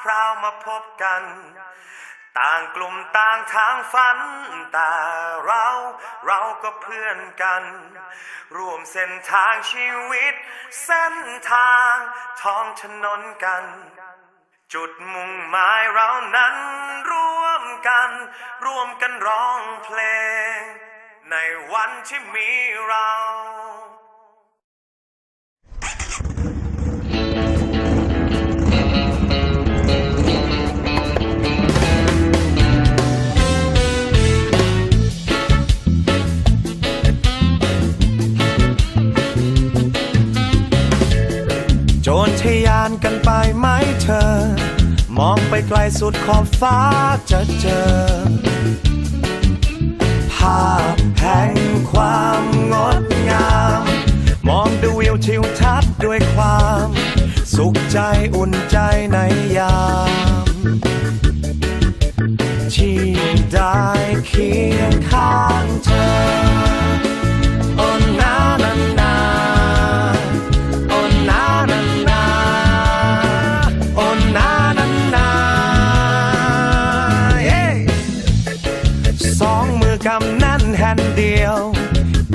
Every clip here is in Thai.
พราวมาพบกัน ต่างกลุ่มต่างทางฝัน แต่เราเราก็เพื่อนกัน ร่วมเส้นทางชีวิต เส้นทางท้องถนนกัน จุดมุ่งหมายเรานั้นร่วมกัน ร่วมกันร้องเพลง ในวันที่มีเรา ทยานกันไปไหมเธอ มองไปไกลสุดขอบฟ้าจะเจอ ภาพแห่งความงดงาม มองดูวิวทิวทัศน์ด้วยความ สุขใจอุ่นใจในยามที่ได้เคียงข้างเธอ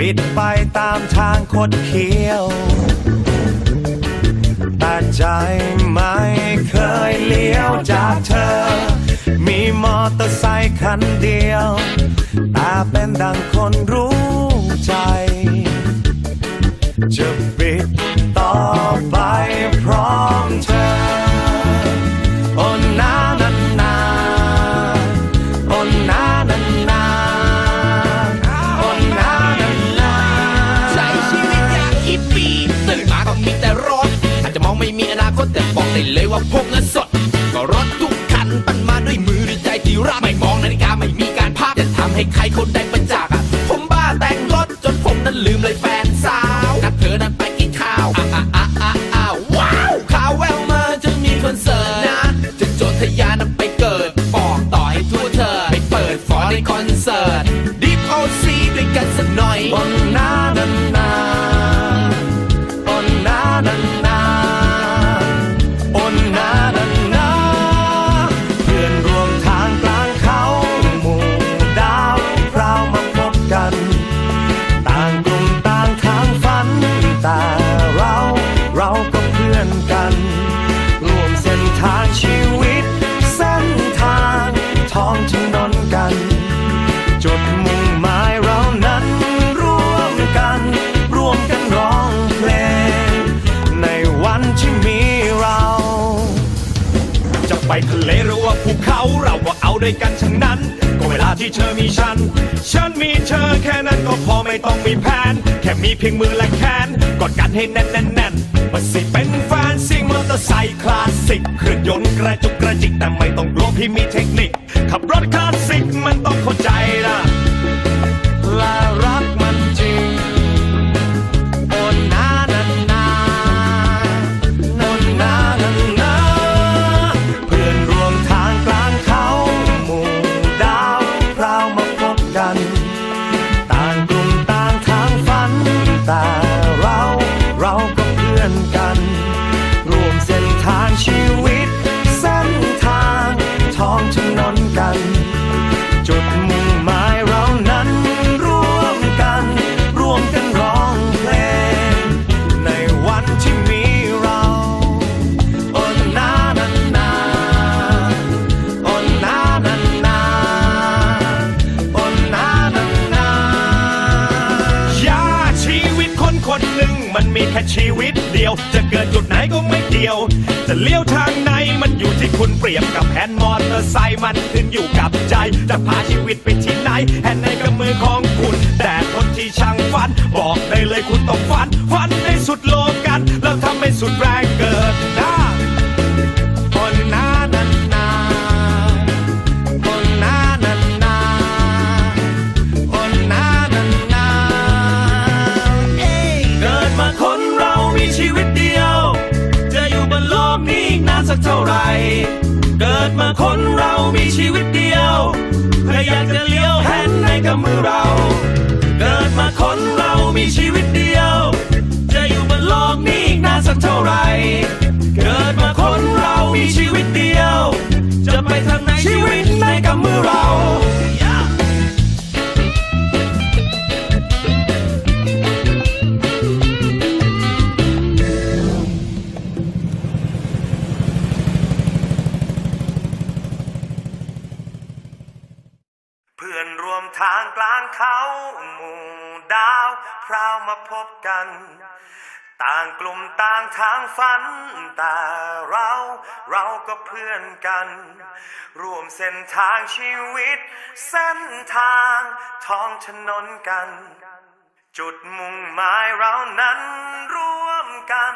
บิดไปตามทางคดเคี้ยว แต่ใจไม่เคยเลี้ยวจากเธอ มีมอเตอร์ไซค์คันเดียว แต่เป็นดังคนรู้ใจ จะบิด แต่บอกได้เลยว่าพกเงินสด ก็รถทุกคันปั่นมาด้วยมือด้วยใจที่รักไม่มองนาฬิกาไม่มีการพักจะทำให้ใครคนใดประจักษ์อะผมบ้าแต่งรถจนผมนั้นลืมเลยแฟน ทะเลหรือว่าภูเขาเราก็เอาด้วยกันทั้งนั้น ก็เวลาที่เธอมีฉัน ฉันมีเธอแค่นั้นก็พอไม่ต้องมีแผน แค่มีเพียงมือและแขนกอดกันให้แน่นแน่นแน่นมาสิเป็นแฟนซิ่งมอเตอร์ไซค์คลาสสิกเครื่องยนต์กระจุกกระจิกแต่ไม่ต้องกลัวพี่มีเทคนิค ขับรถคลาสสิกมันต้องเข้าใจนะและรักียว จะเลี้ยวทางไหนมันอยู่ที่คุณเปรียบกับแฮนด์มอเตอร์ไซค์มันขึ้นอยู่กับใจ จะพาชีวิตไปที่ไหนแฮนด์ในกับมือของคุณ แต่คนที่ช่างฝัน บอกได้เลยคุณต้องฝันฝันในสุดโลกันแล้วทำให้สุดแรง ไรเกิดมาคนเรามีชีวิตเดียวใครอยากจะเลี้ยวแฮนในกับมือเรา เกิดมาคนเรามีชีวิตเดียว จะอยู่บนโลกนี้อีกนานสักเท่าไรเกิดมาคนเรามีชีวิตเดียว จะไปทางไหนชีวิตในกับมือเรา วมทางกลางเขาหมู่ดาวพราวมาพบกัน ต่างกลุ่มต่างทางฝัน แต่เราเราก็เพื่อนกัน ร่วมเส้นทางชีวิต เส้นทางท้องถนนกัน จุดมุ่งหมายเรานั้นร่วมกัน